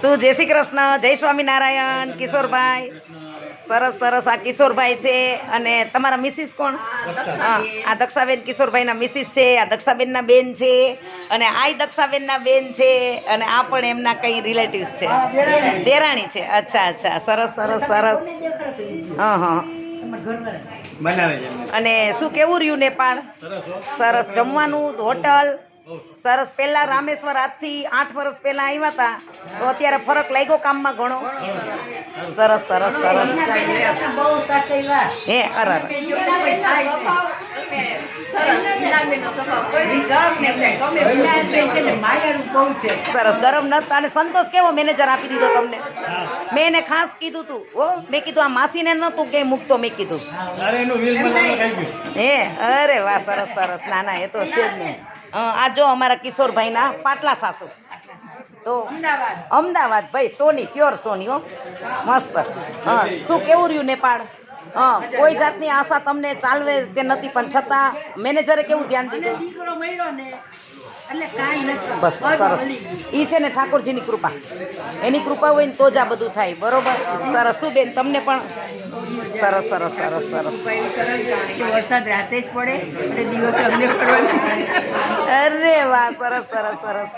શું જય શ્રી કૃષ્ણ જય સ્વામિનારાયણ કિશોરભાઈ. સરસ સરસ. આ કિશોરભાઈ છે અને તમારા મિસિસ કોણ? આ દક્ષાબેન કિશોરભાઈના મિસિસ છે આ દક્ષાબેનના બેન છે અને આ દક્ષાબેનના બેન છે અને આ પણ એમના કઈ રિલેટિવ્સ છે. દેરાણી. છે. અચ્છા અચ્છા. સરસ સરસ સરસ. હા હા. અને શું કેવું રહ્યું નેપાળ? સરસ જમવાનું હોટલ સરસ પહેલા રામેશ્વર આજથી આઠ વર્ષ પહેલા આવ્યા હતા તો અત્યારે ફરક લાગ્યો કામમાં ઘણો. સરસ સરસ સરસ. હે અરે. સરસ ગરમ નતા અને સંતોષ કેવો મેનેજર આપી દીધો તમને? મેં એને ખાસ કીધું તું ઓ મેં કીધું આ માસીને નતું કે મૂકતો મેં કીધું. હે અરે વાહ સરસ સરસ. ના ના એ તો છે જ ને. અ, આ જો અમારા કિશોરભાઈના પાટલા સાસુ. તો અમદાવાદ. ભાઈ સોની પ્યોર સોની હો. મસ્ત. હા શું કેવું રહ્યું નેપાળ? હા કોઈ જાતની આશા તમને ચાલવે તે નથી પણ છતાં મેનેજરે કેવું ધ્યાન દીધું? બસ સરસ. ઈ છે ને ઠાકોરજીની કૃપા. એની કૃપા હોય ને તો જ આ બધું થાય બરોબર? સરસ. શું બેન તમને પણ? સરસ સરસ સરસ સરસ. વરસાદ રાતે જ પડે દિવસે અમને પડવાનું. અરે વાહ સરસ સરસ સરસ.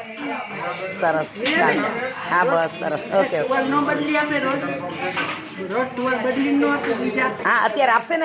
સરસ. ચાલો. હા બસ સરસ. ઓકે ઓકે બદલી આપણે રોજ. રોજ બદલી ન આપે બીજા. હા અત્યારે આપશે ને?